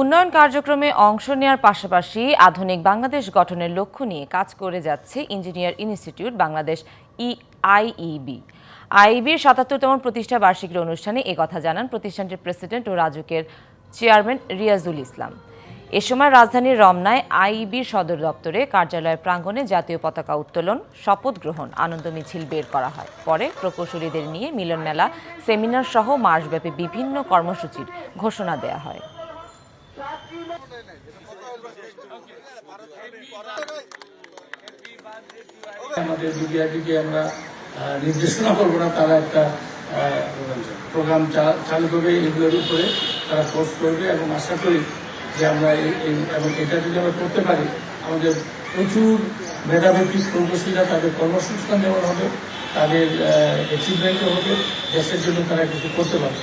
উন্নয়ন কার্যক্রমে অংশ নেওয়ার পাশাপাশি আধুনিক বাংলাদেশ গঠনের লক্ষ্য নিয়ে কাজ করে যাচ্ছে ইঞ্জিনিয়ার ইনস্টিটিউট বাংলাদেশ ই আইইবি আইবির সাতাত্তরতম প্রতিষ্ঠা বার্ষিকীর অনুষ্ঠানে কথা জানান প্রতিষ্ঠানটির প্রেসিডেন্ট ও রাজুকের চেয়ারম্যান রিয়াজুল ইসলাম। এ সময় রাজধানীর রমনায় আইবির সদর দপ্তরে কার্যালয়ের প্রাঙ্গণে জাতীয় পতাকা উত্তোলন, শপথ গ্রহণ, আনন্দ মিছিল বের করা হয়। পরে প্রকৌশলীদের নিয়ে মিলন মেলা সেমিনার সহ মাসব্যাপী বিভিন্ন কর্মসূচির ঘোষণা দেয়া হয়। আমাদের মিডিয়াটিকে আমরা নির্দেশনা করব না, তারা একটা প্রোগ্রাম চালু করবে এগুলোর উপরে তারা পোস্ট করবে এবং আশা করি যে আমরা এবং এটা যদি আমরা করতে পারি, আমাদের প্রচুর মেধাবী প্রকৌশলীরা তাদের কর্মসংস্থান দেওয়া হবে, তাদের অ্যাচিভমেন্টও হবে, দেশের জন্য তারা কিছু করতে পারবে।